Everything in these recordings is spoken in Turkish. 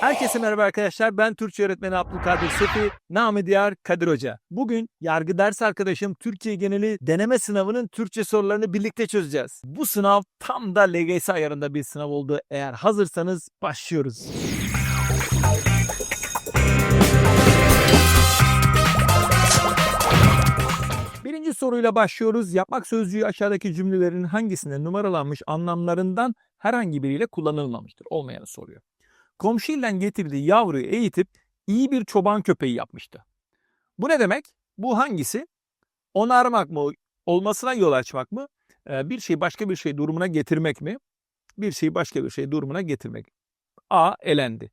Herkese merhaba arkadaşlar. Ben Türkçe öğretmeni Abdülkadir Sefi, namı diğer Kadir Hoca. Bugün yargı ders arkadaşım Türkiye geneli deneme sınavının Türkçe sorularını birlikte çözeceğiz. Bu sınav tam da LGS ayarında bir sınav oldu. Eğer hazırsanız başlıyoruz. Birinci soruyla başlıyoruz. Yapmak sözcüğü aşağıdaki cümlelerin hangisinde numaralanmış anlamlarından herhangi biriyle kullanılmamıştır? Olmayanı soruyor. Komşu ilden getirdiği yavruyu eğitip iyi bir çoban köpeği yapmıştı. Bu ne demek? Bu hangisi? Onarmak mı? Olmasına yol açmak mı? Ee, Bir şeyi başka bir şey durumuna getirmek mi? Bir şeyi başka bir şey durumuna getirmek. A. Elendi.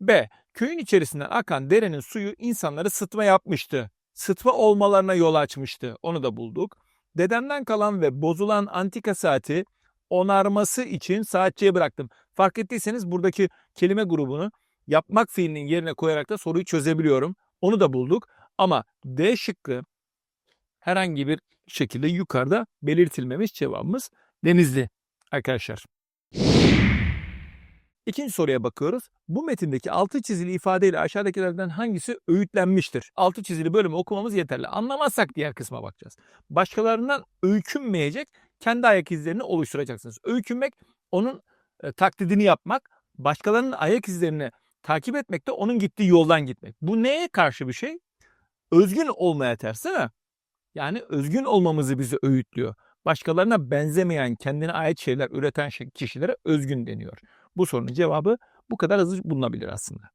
B. Köyün içerisinden akan derenin suyu insanları sıtma yapmıştı. Sıtma olmalarına yol açmıştı. Onu da bulduk. Dedemden kalan ve bozulan antika saati onarması için saatçiye bıraktım. Fark ettiyseniz buradaki kelime grubunu yapmak fiilinin yerine koyarak da soruyu çözebiliyorum. Onu da bulduk. Ama D şıkkı herhangi bir şekilde yukarıda belirtilmemiş cevabımız Denizli arkadaşlar. İkinci soruya bakıyoruz. Bu metindeki altı çizili ifadeyle aşağıdakilerden hangisi öğütlenmiştir? Altı çizili bölümü okumamız yeterli. Anlamazsak diğer kısma bakacağız. Başkalarından öykünmeyecek kendi ayak izlerini oluşturacaksınız. Öykünmek onun e, taklidini yapmak, başkalarının ayak izlerini takip etmek de onun gittiği yoldan gitmek. Bu neye karşı bir şey? Özgün olmaya ters değil mi? Yani özgün olmamızı bizi öğütlüyor. Başkalarına benzemeyen, kendine ait şeyler üreten şey- kişilere özgün deniyor. Bu sorunun cevabı bu kadar hızlı bulunabilir aslında.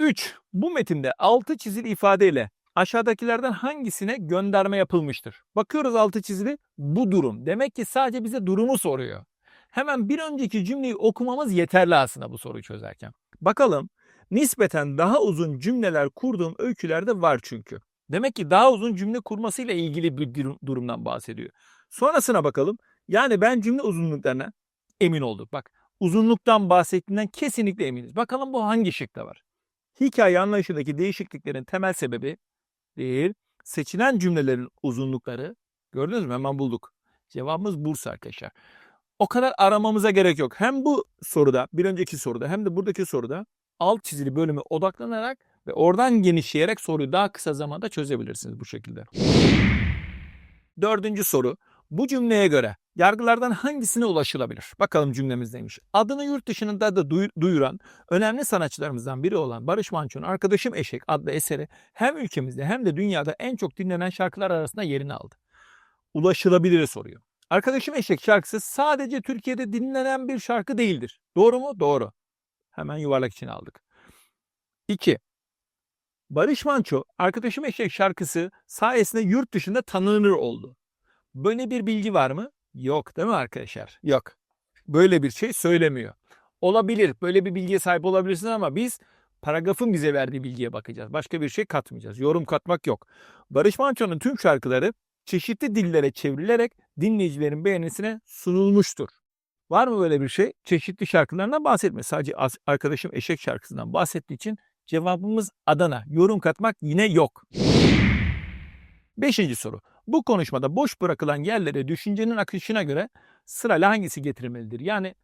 3. Bu metinde altı çizili ifadeyle aşağıdakilerden hangisine gönderme yapılmıştır? Bakıyoruz altı çizili bu durum. Demek ki sadece bize durumu soruyor. Hemen bir önceki cümleyi okumamız yeterli aslında bu soruyu çözerken. Bakalım nispeten daha uzun cümleler kurduğum öykülerde var çünkü. Demek ki daha uzun cümle kurmasıyla ilgili bir durum- durumdan bahsediyor. Sonrasına bakalım. Yani ben cümle uzunluklarına emin olduk. Bak uzunluktan bahsettiğinden kesinlikle eminiz. Bakalım bu hangi şıkta var? Hikaye anlayışındaki değişikliklerin temel sebebi değil, seçilen cümlelerin uzunlukları. Gördünüz mü? Hemen bulduk. Cevabımız Bursa arkadaşlar. O kadar aramamıza gerek yok. Hem bu soruda, bir önceki soruda hem de buradaki soruda alt çizili bölüme odaklanarak ve oradan genişleyerek soruyu daha kısa zamanda çözebilirsiniz bu şekilde. Dördüncü soru. Bu cümleye göre yargılardan hangisine ulaşılabilir? Bakalım cümlemiz neymiş. Adını yurt dışında da duy- duyuran önemli sanatçılarımızdan biri olan Barış Manço'nun Arkadaşım Eşek adlı eseri hem ülkemizde hem de dünyada en çok dinlenen şarkılar arasında yerini aldı. Ulaşılabilir soruyor. Arkadaşım Eşek şarkısı sadece Türkiye'de dinlenen bir şarkı değildir. Doğru mu? Doğru. Hemen yuvarlak içine aldık. 2. Barış Manço Arkadaşım Eşek şarkısı sayesinde yurt dışında tanınır oldu. Böyle bir bilgi var mı? Yok değil mi arkadaşlar? Yok. Böyle bir şey söylemiyor. Olabilir. Böyle bir bilgiye sahip olabilirsiniz ama biz paragrafın bize verdiği bilgiye bakacağız. Başka bir şey katmayacağız. Yorum katmak yok. Barış Manço'nun tüm şarkıları çeşitli dillere çevrilerek dinleyicilerin beğenisine sunulmuştur. Var mı böyle bir şey? Çeşitli şarkılarından bahsetmiyor. Sadece arkadaşım eşek şarkısından bahsettiği için cevabımız Adana. Yorum katmak yine yok. Beşinci soru. Bu konuşmada boş bırakılan yerlere düşüncenin akışına göre sırayla hangisi getirilmelidir? Yani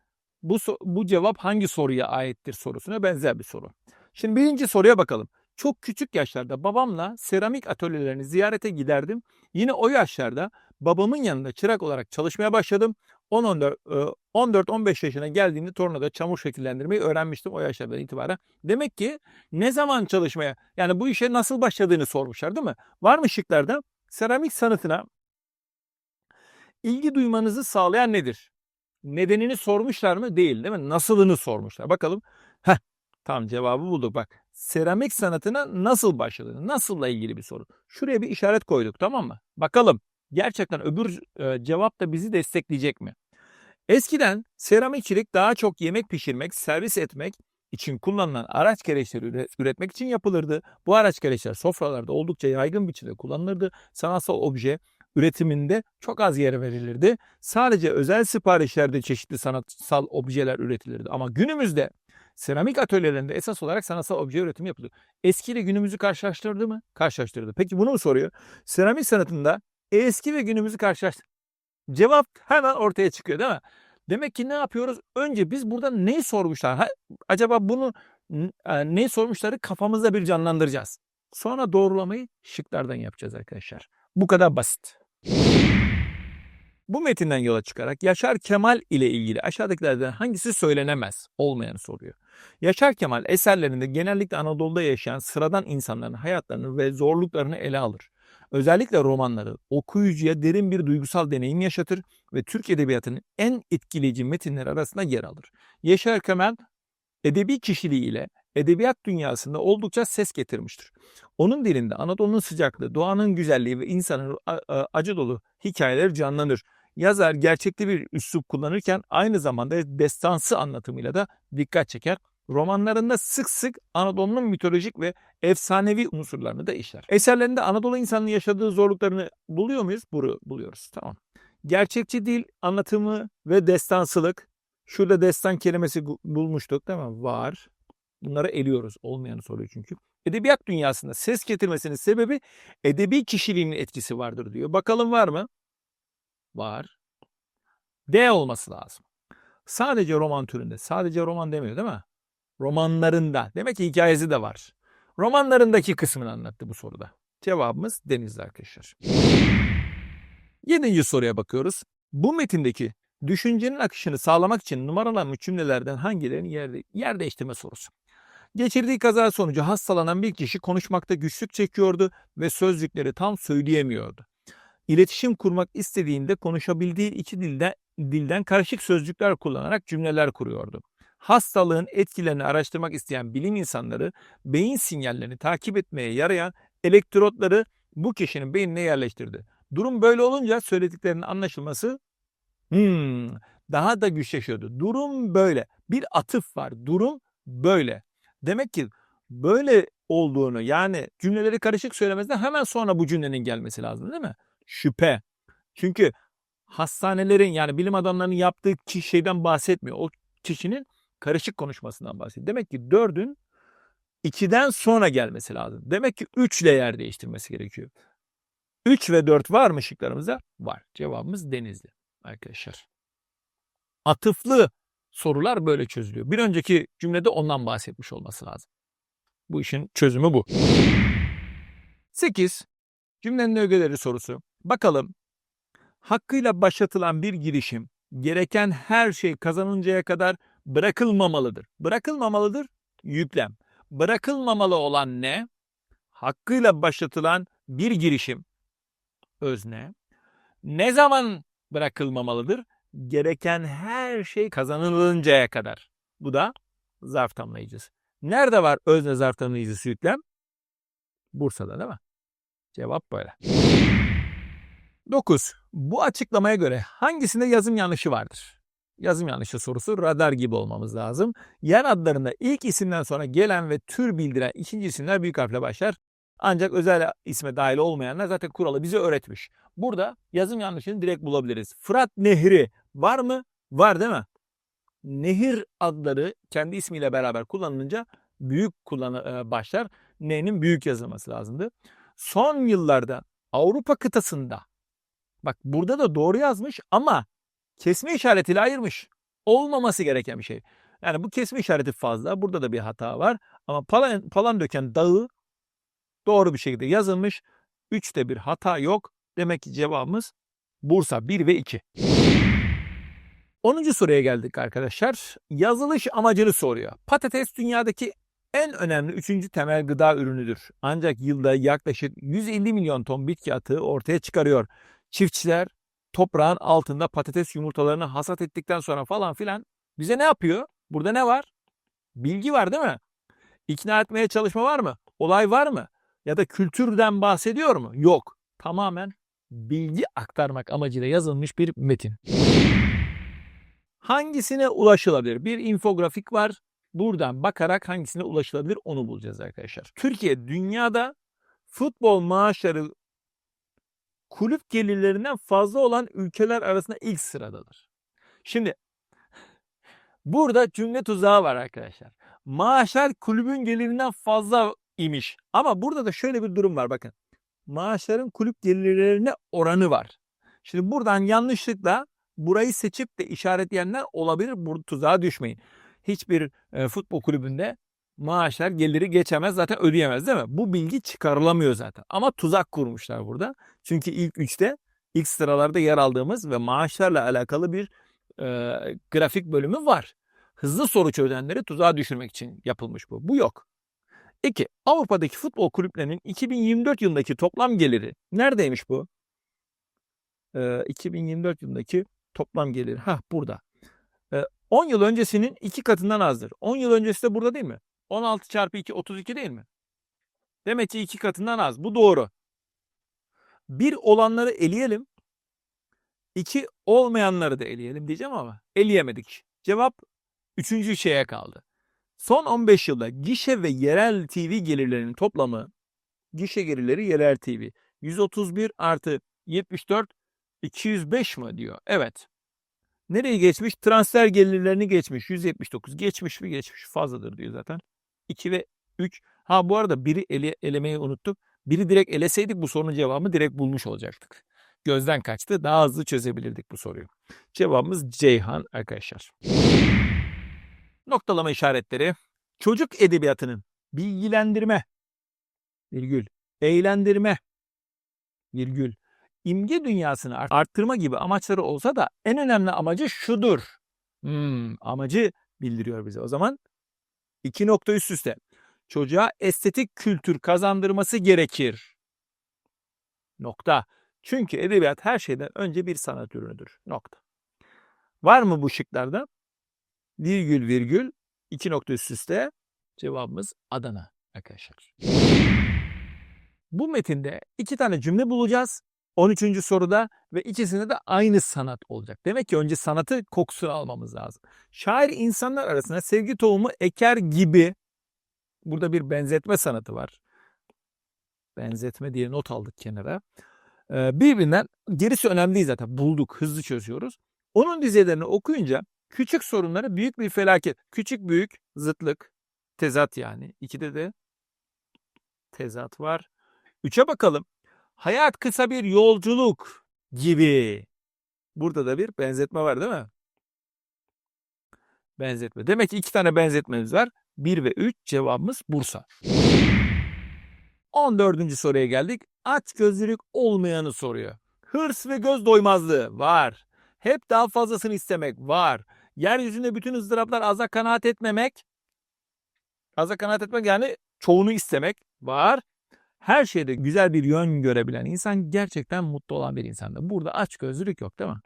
bu, bu cevap hangi soruya aittir sorusuna benzer bir soru. Şimdi birinci soruya bakalım. Çok küçük yaşlarda babamla seramik atölyelerini ziyarete giderdim. Yine o yaşlarda babamın yanında çırak olarak çalışmaya başladım. 10-14 e, 14-15 yaşına geldiğimde tornada çamur şekillendirmeyi öğrenmiştim o yaşlardan itibaren. Demek ki ne zaman çalışmaya yani bu işe nasıl başladığını sormuşlar değil mi? Var mı şıklarda? Seramik sanatına ilgi duymanızı sağlayan nedir? Nedenini sormuşlar mı? Değil değil mi? Nasılını sormuşlar. Bakalım. Heh, tam cevabı bulduk bak. Seramik sanatına nasıl başladığını, nasılla ilgili bir soru. Şuraya bir işaret koyduk tamam mı? Bakalım gerçekten öbür e, cevap da bizi destekleyecek mi? Eskiden seramikçilik daha çok yemek pişirmek, servis etmek için kullanılan araç gereçleri üre- üretmek için yapılırdı. Bu araç gereçler sofralarda oldukça yaygın biçimde kullanılırdı. Sanatsal obje üretiminde çok az yer verilirdi. Sadece özel siparişlerde çeşitli sanatsal objeler üretilirdi. Ama günümüzde seramik atölyelerinde esas olarak sanatsal obje üretimi yapılıyor. Eski ile günümüzü karşılaştırdı mı? Karşılaştırdı. Peki bunu mu soruyor? Seramik sanatında eski ve günümüzü karşılaştır. Cevap hemen ortaya çıkıyor değil mi? Demek ki ne yapıyoruz? Önce biz burada neyi sormuşlar? Ha, acaba bunu e, neyi sormuşları kafamızda bir canlandıracağız. Sonra doğrulamayı şıklardan yapacağız arkadaşlar. Bu kadar basit. Bu metinden yola çıkarak Yaşar Kemal ile ilgili aşağıdakilerden hangisi söylenemez olmayanı soruyor. Yaşar Kemal eserlerinde genellikle Anadolu'da yaşayan sıradan insanların hayatlarını ve zorluklarını ele alır. Özellikle romanları okuyucuya derin bir duygusal deneyim yaşatır ve Türk Edebiyatı'nın en etkileyici metinleri arasında yer alır. Yaşar Kemal edebi kişiliğiyle edebiyat dünyasında oldukça ses getirmiştir. Onun dilinde Anadolu'nun sıcaklığı, doğanın güzelliği ve insanın acı dolu hikayeler canlanır. Yazar gerçekçi bir üslup kullanırken aynı zamanda destansı anlatımıyla da dikkat çeker. Romanlarında sık sık Anadolu'nun mitolojik ve efsanevi unsurlarını da işler. Eserlerinde Anadolu insanının yaşadığı zorluklarını buluyor muyuz? Buru- buluyoruz. Tamam. Gerçekçi dil anlatımı ve destansılık. Şurada destan kelimesi bulmuştuk değil mi? Var. Bunları eliyoruz. Olmayanı soruyor çünkü. Edebiyat dünyasında ses getirmesinin sebebi edebi kişiliğinin etkisi vardır diyor. Bakalım var mı? Var. D olması lazım. Sadece roman türünde. Sadece roman demiyor değil mi? Romanlarında. Demek ki hikayesi de var. Romanlarındaki kısmını anlattı bu soruda. Cevabımız Denizli arkadaşlar. Yedinci soruya bakıyoruz. Bu metindeki düşüncenin akışını sağlamak için numaralanmış cümlelerden hangilerinin yer, yer değiştirme sorusu. Geçirdiği kaza sonucu hastalanan bir kişi konuşmakta güçlük çekiyordu ve sözcükleri tam söyleyemiyordu. İletişim kurmak istediğinde konuşabildiği iki dilde, dilden karışık sözcükler kullanarak cümleler kuruyordu. Hastalığın etkilerini araştırmak isteyen bilim insanları beyin sinyallerini takip etmeye yarayan elektrotları bu kişinin beynine yerleştirdi. Durum böyle olunca söylediklerinin anlaşılması hmm, daha da güçleşiyordu. Durum böyle. Bir atıf var. Durum böyle. Demek ki böyle olduğunu yani cümleleri karışık söylemezden hemen sonra bu cümlenin gelmesi lazım değil mi? Şüphe. Çünkü hastanelerin yani bilim adamlarının yaptığı şeyden bahsetmiyor. O kişinin karışık konuşmasından bahsediyor. Demek ki dördün ikiden sonra gelmesi lazım. Demek ki üçle yer değiştirmesi gerekiyor. 3 ve 4 var mı şıklarımızda? Var. Cevabımız Denizli arkadaşlar. Atıflı sorular böyle çözülüyor. Bir önceki cümlede ondan bahsetmiş olması lazım. Bu işin çözümü bu. 8. Cümlenin ögeleri sorusu. Bakalım. Hakkıyla başlatılan bir girişim gereken her şey kazanıncaya kadar bırakılmamalıdır. Bırakılmamalıdır yüklem. Bırakılmamalı olan ne? Hakkıyla başlatılan bir girişim özne. Ne zaman bırakılmamalıdır? Gereken her şey kazanılıncaya kadar. Bu da zarf tamlayıcısı. Nerede var özne zarf tamlayıcısı yüklem? Bursa'da değil mi? Cevap böyle. 9. Bu açıklamaya göre hangisinde yazım yanlışı vardır? Yazım yanlışı sorusu radar gibi olmamız lazım. Yer adlarında ilk isimden sonra gelen ve tür bildiren ikinci isimler büyük harfle başlar. Ancak özel isme dahil olmayanlar zaten kuralı bize öğretmiş. Burada yazım yanlışını direkt bulabiliriz. Fırat Nehri var mı? Var değil mi? Nehir adları kendi ismiyle beraber kullanılınca büyük kullanı e, başlar. N'nin büyük yazılması lazımdı. Son yıllarda Avrupa kıtasında bak burada da doğru yazmış ama kesme işaretiyle ayırmış. Olmaması gereken bir şey. Yani bu kesme işareti fazla. Burada da bir hata var. Ama Palan, Palandöken Dağı doğru bir şekilde yazılmış. Üçte bir hata yok. Demek ki cevabımız Bursa 1 ve 2. 10. soruya geldik arkadaşlar. Yazılış amacını soruyor. Patates dünyadaki en önemli üçüncü temel gıda ürünüdür. Ancak yılda yaklaşık 150 milyon ton bitki atığı ortaya çıkarıyor. Çiftçiler toprağın altında patates yumurtalarını hasat ettikten sonra falan filan bize ne yapıyor? Burada ne var? Bilgi var değil mi? İkna etmeye çalışma var mı? Olay var mı? Ya da kültürden bahsediyor mu? Yok. Tamamen bilgi aktarmak amacıyla yazılmış bir metin. Hangisine ulaşılabilir? Bir infografik var. Buradan bakarak hangisine ulaşılabilir onu bulacağız arkadaşlar. Türkiye dünyada futbol maaşları kulüp gelirlerinden fazla olan ülkeler arasında ilk sıradadır. Şimdi burada cümle tuzağı var arkadaşlar. Maaşlar kulübün gelirinden fazla imiş. Ama burada da şöyle bir durum var bakın. Maaşların kulüp gelirlerine oranı var. Şimdi buradan yanlışlıkla burayı seçip de işaretleyenler olabilir. Bu tuzağa düşmeyin. Hiçbir e, futbol kulübünde maaşlar geliri geçemez zaten ödeyemez değil mi? Bu bilgi çıkarılamıyor zaten. Ama tuzak kurmuşlar burada. Çünkü ilk üçte ilk sıralarda yer aldığımız ve maaşlarla alakalı bir e, grafik bölümü var. Hızlı soru çözenleri tuzağa düşürmek için yapılmış bu. Bu yok. 2. Avrupa'daki futbol kulüplerinin 2024 yılındaki toplam geliri neredeymiş bu? Ee, 2024 yılındaki toplam geliri. Ha burada. Ee, 10 yıl öncesinin iki katından azdır. 10 yıl öncesi de burada değil mi? 16 çarpı 2 32 değil mi? Demek ki iki katından az. Bu doğru. Bir olanları eleyelim. İki olmayanları da eleyelim diyeceğim ama eleyemedik. Cevap üçüncü şeye kaldı. Son 15 yılda gişe ve yerel TV gelirlerinin toplamı gişe gelirleri yerel TV 131 artı 74 205 mi diyor. Evet. Nereye geçmiş? Transfer gelirlerini geçmiş. 179. Geçmiş mi? Geçmiş. Fazladır diyor zaten. 2 ve 3. Ha bu arada biri ele, elemeyi unuttuk. Biri direkt eleseydik bu sorunun cevabını direkt bulmuş olacaktık. Gözden kaçtı. Daha hızlı çözebilirdik bu soruyu. Cevabımız Ceyhan arkadaşlar. Noktalama işaretleri. Çocuk edebiyatının bilgilendirme, virgül, eğlendirme, virgül, imge dünyasını arttırma gibi amaçları olsa da en önemli amacı şudur. Hmm, amacı bildiriyor bize. O zaman iki nokta üst üste. Çocuğa estetik kültür kazandırması gerekir. Nokta. Çünkü edebiyat her şeyden önce bir sanat ürünüdür. Nokta. Var mı bu şıklarda? Virgül virgül iki nokta üst üste cevabımız Adana arkadaşlar. Bu metinde iki tane cümle bulacağız. 13. soruda ve ikisinde de aynı sanat olacak. Demek ki önce sanatı kokusunu almamız lazım. Şair insanlar arasında sevgi tohumu eker gibi burada bir benzetme sanatı var. Benzetme diye not aldık kenara. Ee, birbirinden gerisi önemli değil zaten. Bulduk, hızlı çözüyoruz. Onun dizelerini okuyunca küçük sorunları büyük bir felaket. Küçük büyük zıtlık, tezat yani. İkide de tezat var. Üçe bakalım. Hayat kısa bir yolculuk gibi. Burada da bir benzetme var değil mi? Benzetme. Demek ki iki tane benzetmemiz var. 1 ve 3 cevabımız Bursa. 14. soruya geldik. Aç gözlülük olmayanı soruyor. Hırs ve göz doymazlığı var. Hep daha fazlasını istemek var. Yeryüzünde bütün ızdıraplar aza kanaat etmemek. Aza kanaat etmek yani çoğunu istemek var. Her şeyde güzel bir yön görebilen insan gerçekten mutlu olan bir insandır. Burada aç gözlülük yok değil mi?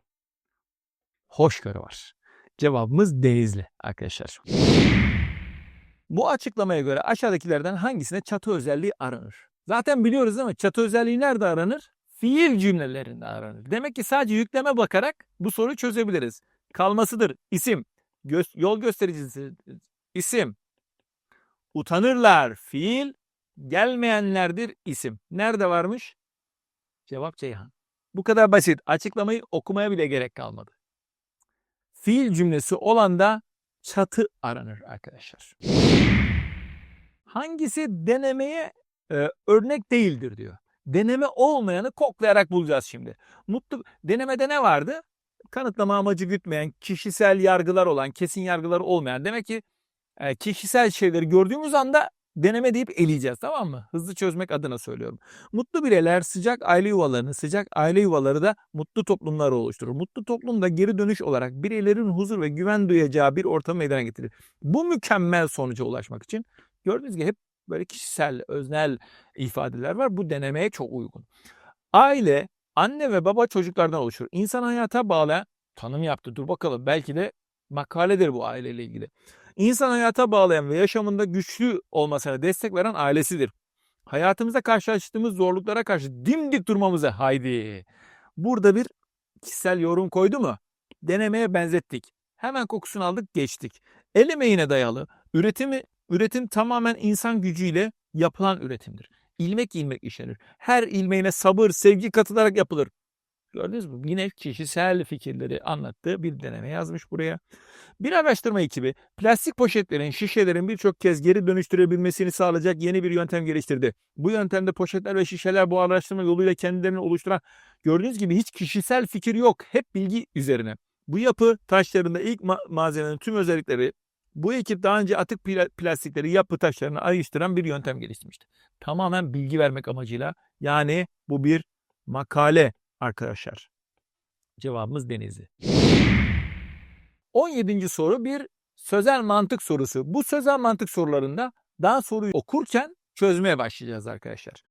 Hoşgörü var. Cevabımız denizli arkadaşlar. Bu açıklamaya göre aşağıdakilerden hangisine çatı özelliği aranır? Zaten biliyoruz değil mi? Çatı özelliği nerede aranır? Fiil cümlelerinde aranır. Demek ki sadece yükleme bakarak bu soruyu çözebiliriz. Kalmasıdır isim. Gö yol göstericisi isim. Utanırlar fiil. Gelmeyenlerdir isim. Nerede varmış? Cevap Ceyhan. Bu kadar basit. Açıklamayı okumaya bile gerek kalmadı. Fiil cümlesi olan da çatı aranır arkadaşlar. Hangisi denemeye e, örnek değildir diyor. Deneme olmayanı koklayarak bulacağız şimdi. Mutlu denemede ne vardı? Kanıtlama amacı gütmeyen, kişisel yargılar olan, kesin yargıları olmayan. Demek ki e, kişisel şeyleri gördüğümüz anda deneme deyip eleyeceğiz tamam mı? Hızlı çözmek adına söylüyorum. Mutlu bireyler sıcak aile yuvalarını, sıcak aile yuvaları da mutlu toplumlar oluşturur. Mutlu toplumda geri dönüş olarak bireylerin huzur ve güven duyacağı bir ortam meydana getirir. Bu mükemmel sonuca ulaşmak için gördüğünüz gibi hep böyle kişisel, öznel ifadeler var. Bu denemeye çok uygun. Aile, anne ve baba çocuklardan oluşur. İnsan hayata bağlayan, tanım yaptı dur bakalım belki de makaledir bu aileyle ilgili. İnsan hayata bağlayan ve yaşamında güçlü olmasına destek veren ailesidir. Hayatımızda karşılaştığımız zorluklara karşı dimdik durmamıza haydi. Burada bir kişisel yorum koydu mu? Denemeye benzettik. Hemen kokusunu aldık geçtik. El emeğine dayalı üretimi üretim tamamen insan gücüyle yapılan üretimdir. İlmek ilmek işlenir. Her ilmeğine sabır, sevgi katılarak yapılır. Gördünüz mü? Yine kişisel fikirleri anlattığı bir deneme yazmış buraya. Bir araştırma ekibi plastik poşetlerin, şişelerin birçok kez geri dönüştürebilmesini sağlayacak yeni bir yöntem geliştirdi. Bu yöntemde poşetler ve şişeler bu araştırma yoluyla kendilerini oluşturan gördüğünüz gibi hiç kişisel fikir yok. Hep bilgi üzerine. Bu yapı taşlarında ilk ma- malzemenin tüm özellikleri bu ekip daha önce atık pla- plastikleri yapı taşlarına ayrıştıran bir yöntem geliştirmişti. Tamamen bilgi vermek amacıyla yani bu bir makale arkadaşlar. Cevabımız Denizli. 17. soru bir sözel mantık sorusu. Bu sözel mantık sorularında daha soruyu okurken çözmeye başlayacağız arkadaşlar.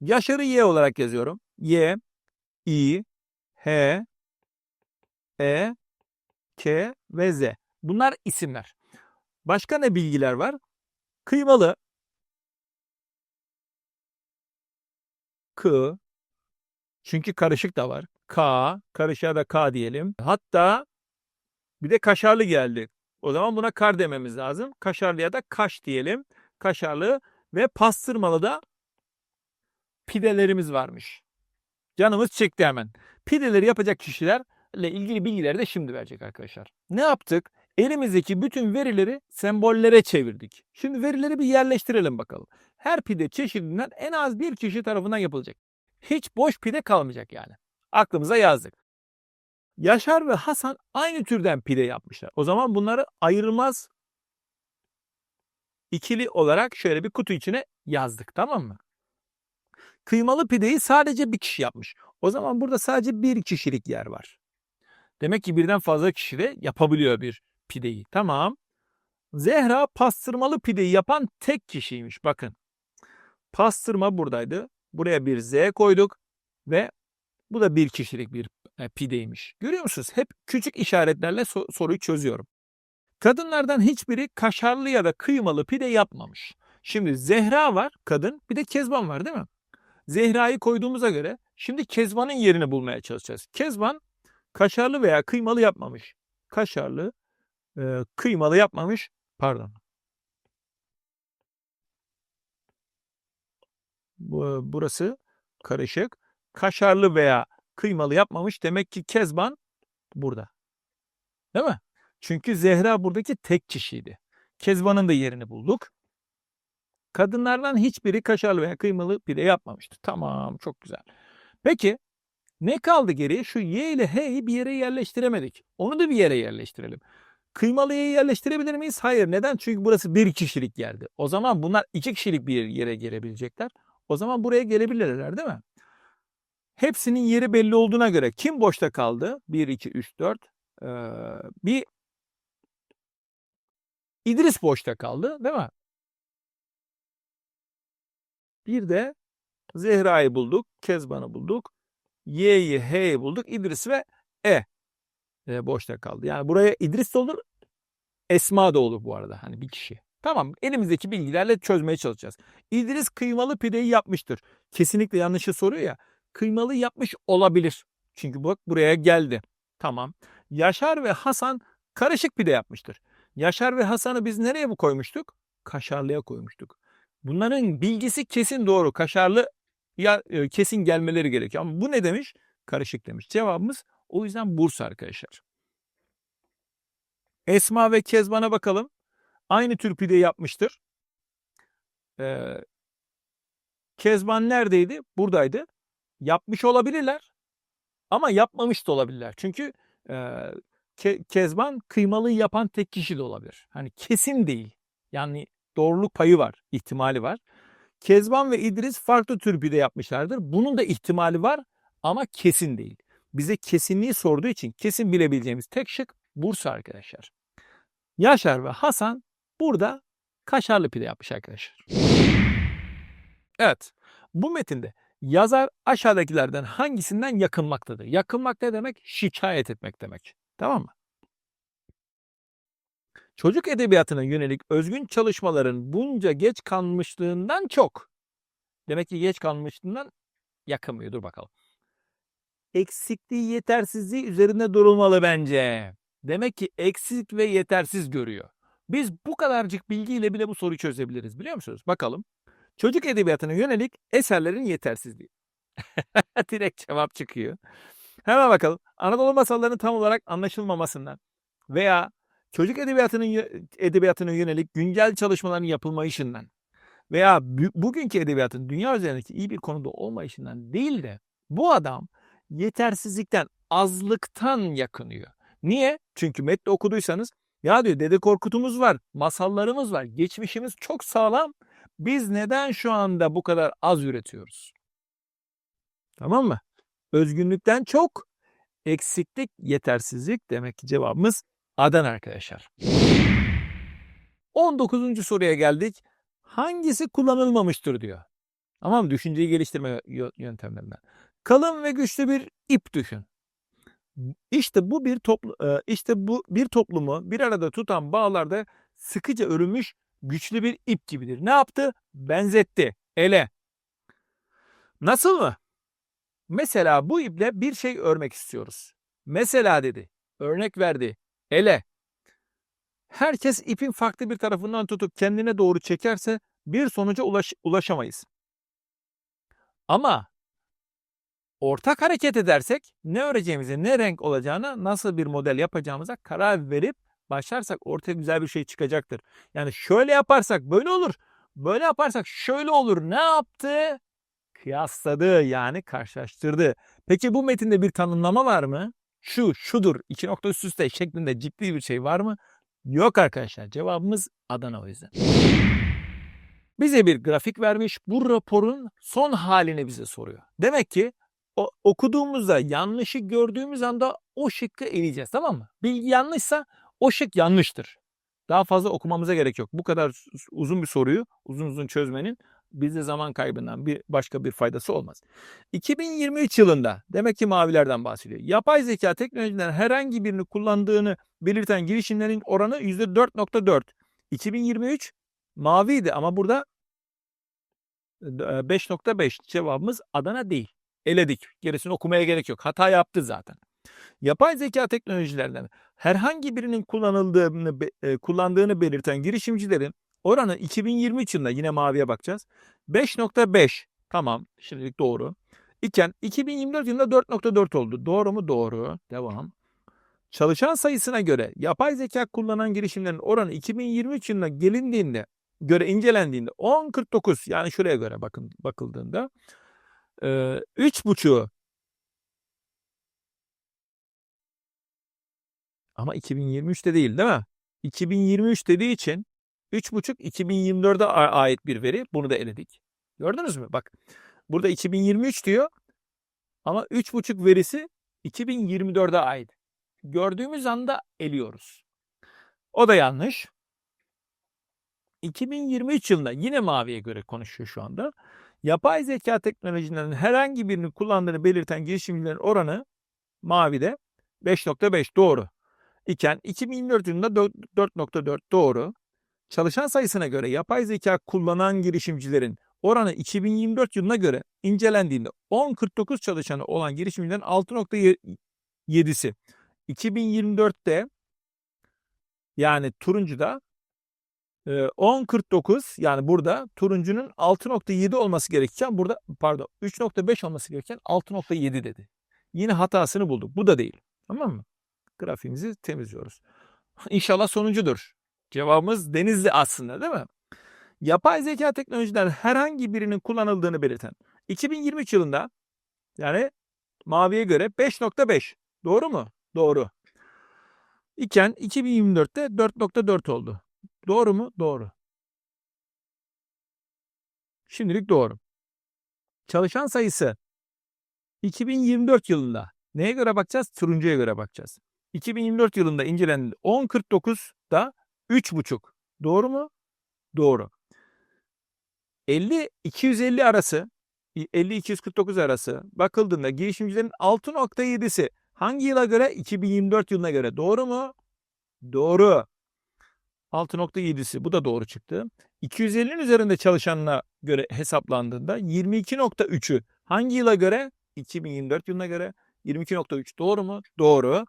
Yaşar'ı Y olarak yazıyorum. Y, İ, H, E, K ve Z. Bunlar isimler. Başka ne bilgiler var? Kıymalı, K, çünkü karışık da var. K, karışığa da K diyelim. Hatta bir de kaşarlı geldi. O zaman buna kar dememiz lazım. Kaşarlıya da kaş diyelim. Kaşarlı ve pastırmalı da pidelerimiz varmış. Canımız çekti hemen. Pideleri yapacak kişilerle ilgili bilgileri de şimdi verecek arkadaşlar. Ne yaptık? Elimizdeki bütün verileri sembollere çevirdik. Şimdi verileri bir yerleştirelim bakalım. Her pide çeşidinden en az bir kişi tarafından yapılacak. Hiç boş pide kalmayacak yani. Aklımıza yazdık. Yaşar ve Hasan aynı türden pide yapmışlar. O zaman bunları ayrılmaz ikili olarak şöyle bir kutu içine yazdık tamam mı? Kıymalı pideyi sadece bir kişi yapmış. O zaman burada sadece bir kişilik yer var. Demek ki birden fazla kişi de yapabiliyor bir pideyi. Tamam. Zehra pastırmalı pideyi yapan tek kişiymiş. Bakın. Pastırma buradaydı. Buraya bir Z koyduk ve bu da bir kişilik bir e, pideymiş. Görüyor musunuz? Hep küçük işaretlerle so- soruyu çözüyorum. Kadınlardan hiçbiri kaşarlı ya da kıymalı pide yapmamış. Şimdi Zehra var kadın bir de Kezban var değil mi? Zehra'yı koyduğumuza göre şimdi Kezban'ın yerini bulmaya çalışacağız. Kezban kaşarlı veya kıymalı yapmamış. Kaşarlı, e, kıymalı yapmamış. Pardon. Bu- Burası karışık. Kaşarlı veya kıymalı yapmamış. Demek ki Kezban burada. Değil mi? Çünkü Zehra buradaki tek kişiydi. Kezban'ın da yerini bulduk. Kadınlardan hiçbiri kaşarlı veya kıymalı pide yapmamıştı. Tamam çok güzel. Peki ne kaldı geriye? Şu Y ile H'yi bir yere yerleştiremedik. Onu da bir yere yerleştirelim. Kıymalı Y'yi yerleştirebilir miyiz? Hayır. Neden? Çünkü burası bir kişilik yerdi. O zaman bunlar iki kişilik bir yere gelebilecekler. O zaman buraya gelebilirler değil mi? Hepsinin yeri belli olduğuna göre kim boşta kaldı? 1, 2, 3, 4. Ee, bir İdris boşta kaldı değil mi? Bir de Zehra'yı bulduk, Kezban'ı bulduk, Y'yi, H'yi bulduk, İdris ve E, e boşta kaldı. Yani buraya İdris de olur, Esma da olur bu arada. Hani bir kişi. Tamam elimizdeki bilgilerle çözmeye çalışacağız. İdris kıymalı pideyi yapmıştır. Kesinlikle yanlışı soruyor ya. Kıymalı yapmış olabilir. Çünkü bak buraya geldi. Tamam. Yaşar ve Hasan karışık pide yapmıştır. Yaşar ve Hasan'ı biz nereye mi koymuştuk? Kaşarlıya koymuştuk. Bunların bilgisi kesin doğru. Kaşarlı ya kesin gelmeleri gerekiyor. Ama bu ne demiş? Karışık demiş. Cevabımız o yüzden Bursa arkadaşlar. Esma ve Kezban'a bakalım. Aynı tür pide yapmıştır. Ee, Kezban neredeydi? Buradaydı. Yapmış olabilirler. Ama yapmamış da olabilirler. Çünkü e, Ke- Kezban kıymalıyı yapan tek kişi de olabilir. Hani kesin değil. Yani doğruluk payı var, ihtimali var. Kezban ve İdris farklı tür pide yapmışlardır. Bunun da ihtimali var ama kesin değil. Bize kesinliği sorduğu için kesin bilebileceğimiz tek şık Bursa arkadaşlar. Yaşar ve Hasan burada kaşarlı pide yapmış arkadaşlar. Evet. Bu metinde yazar aşağıdakilerden hangisinden yakınmaktadır? Yakınmak ne demek? Şikayet etmek demek. Tamam mı? Çocuk edebiyatına yönelik özgün çalışmaların bunca geç kalmışlığından çok. Demek ki geç kalmışlığından yakınmıyor. Dur bakalım. Eksikliği, yetersizliği üzerinde durulmalı bence. Demek ki eksik ve yetersiz görüyor. Biz bu kadarcık bilgiyle bile bu soruyu çözebiliriz biliyor musunuz? Bakalım. Çocuk edebiyatına yönelik eserlerin yetersizliği. Direkt cevap çıkıyor. Hemen bakalım. Anadolu masallarının tam olarak anlaşılmamasından veya çocuk edebiyatının edebiyatına yönelik güncel çalışmaların yapılmayışından veya bugünkü edebiyatın dünya üzerindeki iyi bir konuda olmayışından değil de bu adam yetersizlikten, azlıktan yakınıyor. Niye? Çünkü metni okuduysanız ya diyor Dede Korkut'umuz var, masallarımız var, geçmişimiz çok sağlam. Biz neden şu anda bu kadar az üretiyoruz? Tamam mı? Özgünlükten çok eksiklik, yetersizlik demek ki cevabımız Adana arkadaşlar. 19. soruya geldik. Hangisi kullanılmamıştır diyor. Tamam? Düşünceyi geliştirme yö- yöntemlerinden. Kalın ve güçlü bir ip düşün. İşte bu bir toplu e, işte bu bir toplumu bir arada tutan bağlarda sıkıca örülmüş güçlü bir ip gibidir. Ne yaptı? Benzetti. Ele. Nasıl mı? Mesela bu iple bir şey örmek istiyoruz. Mesela dedi. Örnek verdi. Ele. Herkes ipin farklı bir tarafından tutup kendine doğru çekerse bir sonuca ulaş- ulaşamayız. Ama ortak hareket edersek ne öreceğimize, ne renk olacağına, nasıl bir model yapacağımıza karar verip başlarsak ortaya güzel bir şey çıkacaktır. Yani şöyle yaparsak böyle olur, böyle yaparsak şöyle olur. Ne yaptı? Kıyasladı yani karşılaştırdı. Peki bu metinde bir tanımlama var mı? Şu, şudur, iki nokta üst üste şeklinde ciddi bir şey var mı? Yok arkadaşlar. Cevabımız Adana o yüzden. Bize bir grafik vermiş. Bu raporun son halini bize soruyor. Demek ki o, okuduğumuzda yanlışı gördüğümüz anda o şıkkı eleyeceğiz tamam mı? Bilgi yanlışsa o şık yanlıştır. Daha fazla okumamıza gerek yok. Bu kadar uzun bir soruyu uzun uzun çözmenin bize zaman kaybından bir başka bir faydası olmaz. 2023 yılında demek ki mavilerden bahsediyor. Yapay zeka teknolojilerin herhangi birini kullandığını belirten girişimlerin oranı %4.4. 2023 maviydi ama burada 5.5 cevabımız Adana değil. Eledik. Gerisini okumaya gerek yok. Hata yaptı zaten. Yapay zeka teknolojilerinden herhangi birinin kullanıldığını be- kullandığını belirten girişimcilerin oranı 2023 yılında yine maviye bakacağız. 5.5 tamam şimdilik doğru. İken 2024 yılında 4.4 oldu. Doğru mu? Doğru. Devam. Çalışan sayısına göre yapay zeka kullanan girişimlerin oranı 2023 yılına gelindiğinde göre incelendiğinde 10.49 yani şuraya göre bakın bakıldığında e, 3.5'u ama 2023'te değil değil mi? 2023 dediği için 3.5 2024'e a- ait bir veri. Bunu da eledik. Gördünüz mü? Bak burada 2023 diyor ama 3.5 verisi 2024'e ait. Gördüğümüz anda eliyoruz. O da yanlış. 2023 yılında yine maviye göre konuşuyor şu anda. Yapay zeka teknolojilerinin herhangi birini kullandığını belirten girişimcilerin oranı mavide 5.5 doğru. İken 2024 yılında 4.4 doğru. Çalışan sayısına göre yapay zeka kullanan girişimcilerin oranı 2024 yılına göre incelendiğinde 10.49 çalışanı olan girişimcilerin 6.7'si. 2024'te yani turuncuda e, 10.49 yani burada turuncunun 6.7 olması gerekirken burada pardon 3.5 olması gerekirken 6.7 dedi. Yine hatasını bulduk. Bu da değil. Tamam mı? Grafiğimizi temizliyoruz. İnşallah sonuncudur. Cevabımız Denizli aslında değil mi? Yapay zeka teknolojiler herhangi birinin kullanıldığını belirten 2023 yılında yani maviye göre 5.5. Doğru mu? Doğru. İken 2024'te 4.4 oldu. Doğru mu? Doğru. Şimdilik doğru. Çalışan sayısı 2024 yılında neye göre bakacağız? Turuncuya göre bakacağız. 2024 yılında incelendi 10.49'da 3.5. Doğru mu? Doğru. 50-250 arası 50-249 arası bakıldığında girişimcilerin 6.7'si hangi yıla göre? 2024 yılına göre. Doğru mu? Doğru. 6.7'si bu da doğru çıktı. 250'nin üzerinde çalışanına göre hesaplandığında 22.3'ü hangi yıla göre? 2024 yılına göre. 22.3 doğru mu? Doğru.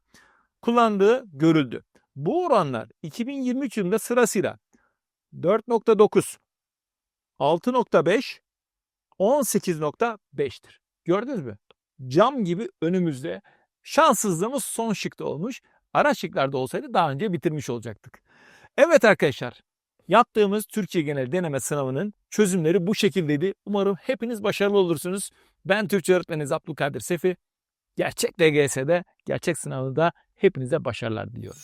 Kullandığı görüldü. Bu oranlar 2023 yılında sırasıyla 4.9, 6.5, 18.5'tir. Gördünüz mü? Cam gibi önümüzde. Şanssızlığımız son şıkta olmuş. Ara şıklarda olsaydı daha önce bitirmiş olacaktık. Evet arkadaşlar. Yaptığımız Türkiye genel deneme sınavının çözümleri bu şekildeydi. Umarım hepiniz başarılı olursunuz. Ben Türkçe öğretmeniniz Abdülkadir Sefi. Gerçek DGS'de, gerçek sınavında hepinize başarılar diliyorum.